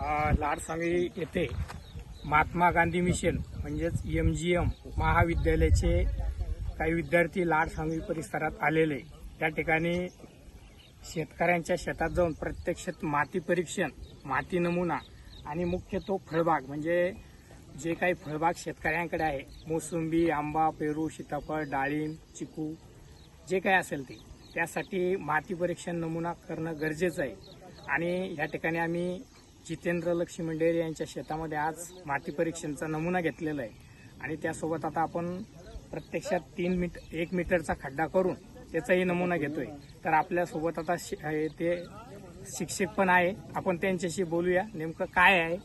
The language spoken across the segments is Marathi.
लाडसांगवी येथे Mahatma Gandhi mission M G M M महाविद्यालयाचे काही विद्यार्थी लाडसांगवी परिसरात आलेले. त्या ठिकाणी शेतकऱ्यांच्या शेतात जाऊन प्रत्यक्षात माती परीक्षण माती नमुना आणि मुख्य तो फळबाग म्हणजे जे काही फळबाग शेतकऱ्यांकडे आहे मोसंबी आंबा पेरू सीताफळ डाळिंब चिकू जे काही असेल ते त्यासाठी माती परीक्षण नमुना करणं गरजेचं आहे. आणि या ठिकाणी आम्ही जितेंद्र लक्ष्मी मंडेर यांच्या शेतामध्ये आज माती परीक्षणचा नमुना घेतलेला आहे. आणि त्यासोबत आता आपण प्रत्यक्षात तीन मीट एक मीटरचा खड्डा करून त्याचाही नमुना घेतोय. तर आपल्यासोबत आता शि- ते शिक्षक पण आहे. आपण त्यांच्याशी बोलूया. नेमकं काय आहे?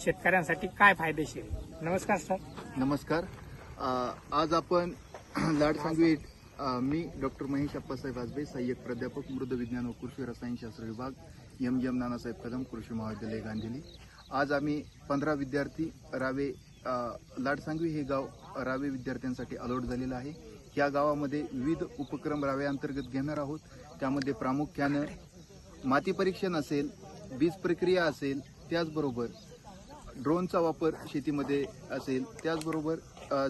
शेतकऱ्यांसाठी काय फायदेशीर? नमस्कार सर. नमस्कार. आज आपण लाड सांगवी मी डॉक्टर महेश अप्पासाहेब आजबे सहाय्यक प्राध्यापक मृद विज्ञान व कृषी रसायनशास्त्र विभाग M G M Nanasaheb Kadam कृषी महाविद्यालय गांधीली. आज आम्ही पंधरा विद्यार्थी रावे लाडसांगवी हे गाव रावे विद्यार्थ्यांसाठी अलॉट झालेलं आहे. या गावामध्ये विविध उपक्रम रावे अंतर्गत घेणार आहोत. त्यामध्ये प्रामुख्यानं माती परीक्षण असेल बीज प्रक्रिया असेल त्याचबरोबर ड्रोनचा वापर शेतीमध्ये असेल त्याचबरोबर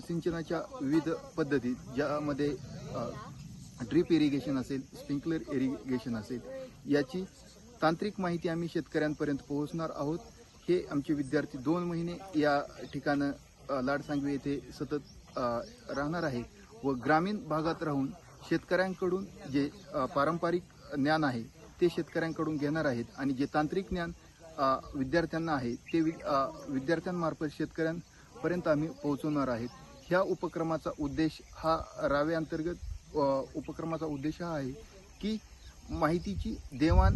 सिंचनाच्या विविध पद्धती ज्यामध्ये ड्रीप इरिगेशन असेल स्प्रिंकलर इरिगेशन असेल याची तांत्रिक माहिती आम्ही शेतकऱ्यांपर्यंत पोहोचणार आहोत. हे आमचे विद्यार्थी दोन महिने या ठिकाणं अ, लाडसांगवी येथे सतत राहणार आहे व ग्रामीण भागात राहून शेतकऱ्यांकडून जे पारंपरिक ज्ञान आहे ते शेतकऱ्यांकडून घेणार आहेत आणि जे तांत्रिक ज्ञान विद्यार्थ्यांना आहे ते वि- विद्यार्थ्यांमार्फत शेतकऱ्यांपर्यंत आम्ही पोहोचवणार आहेत. ह्या उपक्रमाचा उद्देश हा रावे अंतर्गत उपक्रमाचा उद्देश हा आहे की माहितीची देवाण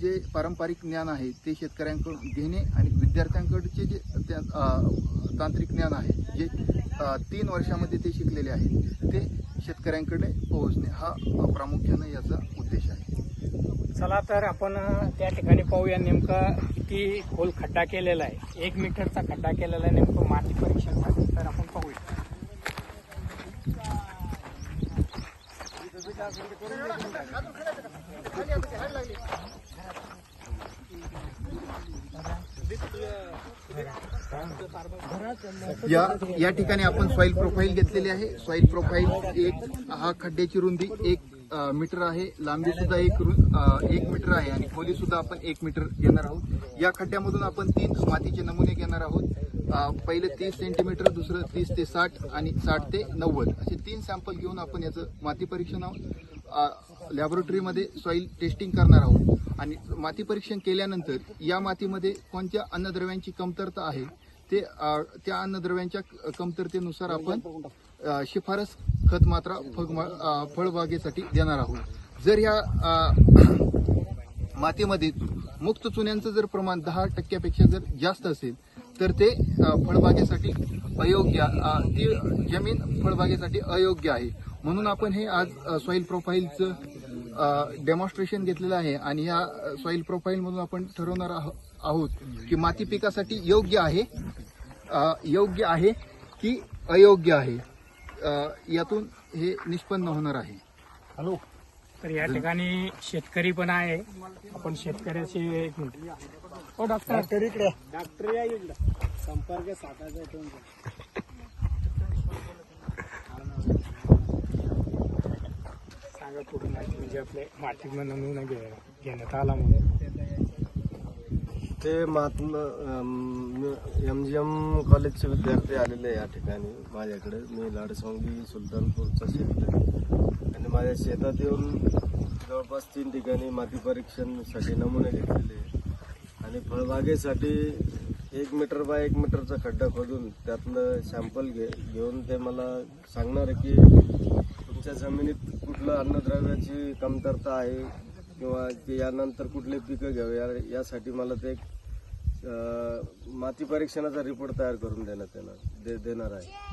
जे पारंपरिक ज्ञान आहे ते शेतकऱ्यांकडून घेणे आणि विद्यार्थ्यांकडचे जे त्या- तांत्रिक ज्ञान आहे जे तीन वर्षामध्ये ते शिकलेले आहेत ते शेतकऱ्यांकडे पोहोचणे हा प्रामुख्यानं याचा उद्देश आहे. चला तर आपण त्या ठिकाणी पाहूया नेमकं किती खोल खड्डा केलेला आहे. एक मीटरचा खड्डा केलेला आहे नेमकं माती परीक्षणासाठी. तर आपण पाहूया. या या ठिकाणी आपण सॉईल प्रोफाईल घेतलेली आहे. सॉइल प्रोफाईल एक हा खड्ड्याची रुंदी एक मीटर आहे. लांबी सुद्धा एक एक मीटर आहे आणि खोली सुद्धा आपण एक मीटर घेणार आहोत. या खड्ड्यामधून आपण तीन मातीचे नमुने घेणार आहोत. पहिले तीस सेंटीमीटर दुसरं तीस ते साठ आणि साठ ते नव्वद. असे तीन सॅम्पल घेऊन आपण याचं माती परीक्षण आहोत. लॅबोरेटरीमध्ये सॉइल टेस्टिंग करणार आहोत. आणि माती परीक्षण केल्यानंतर या मातीमध्ये कोणत्या अन्नद्रव्यांची कमतरता आहे? ते अ, त्या अन्नद्रव्यांच्या कमतरतेनुसार आपण अ, शिफारस खत मात्रा अ, फळबागेसाठी देणार आहोत. जर ह्या अ, मातीमध्ये मुक्त चुन्यांचं जर प्रमाण दहा टक्क्यापेक्षा जर जास्त असेल तर ते अ, फळबागेसाठी अयोग्य अ, ती जमीन फळबागेसाठी अयोग्य आहे. म्हणून आपण हे आज सॉइल प्रोफाईलचं डेमॉन्स्ट्रेशन घेतलेलं आहे आणि ह्या सॉइल प्रोफाईलमधून आपण ठरवणार आहो- आहोत की माती पिकासाठी योग्य आहे योग्य आहे की अयोग्य आहे. यातून हे निष्पन्न होणार आहे. हॅलो? तर या ठिकाणी शेतकरी पण आहे. आपण शेतकऱ्याशी एक मिनिट. हो डॉक्टर. डॉक्टर इकडे. डॉक्टर या इकडे. संपर्क साधायचा सगळं कुठून माहिती म्हणजे आपले मातीत म्हणून घे- घेण्यात आला म्हणून. ते महात्मा एम जी एम कॉलेजचे विद्यार्थी आलेले आहे या ठिकाणी. माझ्याकडे मी लाडसोंगी सुलतानपूरचा शेतकरी आणि माझ्या शेतात येऊन जवळपास तीन ठिकाणी माती परीक्षणासाठी नमुने घेतलेले आणि फळबागेसाठी एक मीटर बाय एक मीटरचा खड्डा खोदून त्यातलं सॅम्पल घे घेऊन ते मला सांगणार आहे की तुमच्या जमिनीत कुठलं अन्नद्रव्याची कमतरता आहे किंवा ते यानंतर कुठले पिकं घ्यावे या- यासाठी मला ते एक, माती परीक्षणाचा रिपोर्ट तयार करून देण्यात येणार दे देणार आहे.